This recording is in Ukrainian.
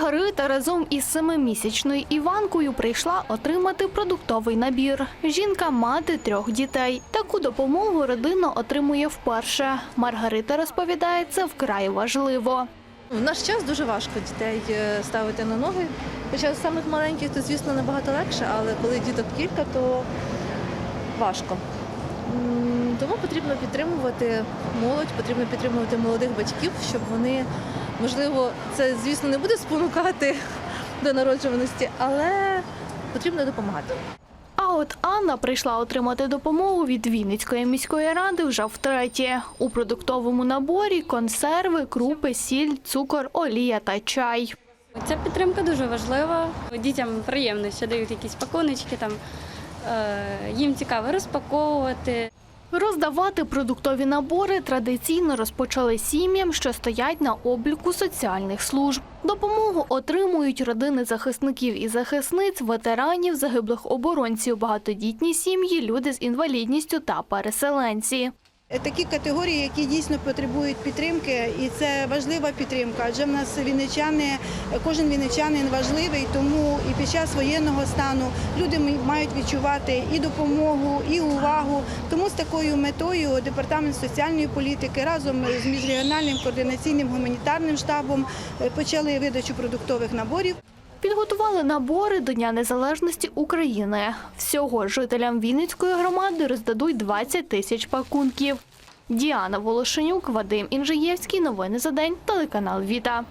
Маргарита разом із семимісячною Іванкою прийшла отримати продуктовий набір. Жінка мати трьох дітей. Таку допомогу родина отримує вперше. Маргарита розповідає, це вкрай важливо. В наш час дуже важко дітей е, ставити на ноги. Хоча з самих маленьких, то звісно набагато легше, але коли діток кілька, то важко. Тому потрібно підтримувати молодь, потрібно підтримувати молодих батьків, щоб вони, можливо, це, звісно, не буде спонукати до народжуваності, але потрібно допомагати. А от Анна прийшла отримати допомогу від Вінницької міської ради вже втретє. У продуктовому наборі консерви, крупи, сіль, цукор, олія та чай. Ця підтримка дуже важлива. Дітям приємно, що дають якісь пакуночки, там е, їм цікаво розпаковувати. Роздавати продуктові набори традиційно розпочали сім'ям, що стоять на обліку соціальних служб. Допомогу отримують родини захисників і захисниць, ветеранів, загиблих оборонців, багатодітні сім'ї, люди з інвалідністю та переселенці. Такі категорії, які дійсно потребують підтримки, і це важлива підтримка. Адже в нас вінничани, кожен вінничанин важливий, тому і під час воєнного стану люди мають відчувати і допомогу, і увагу. Тому з такою метою департамент соціальної політики разом з міжрегіональним координаційним гуманітарним штабом е, почали видачу продуктових наборів. Підготували набори до Дня Незалежності України. Всього жителям Вінницької громади роздадуть 20 тисяч пакунків. Діана Волошенюк, Вадим Інжиєвський. Новини за день. Телеканал Віта.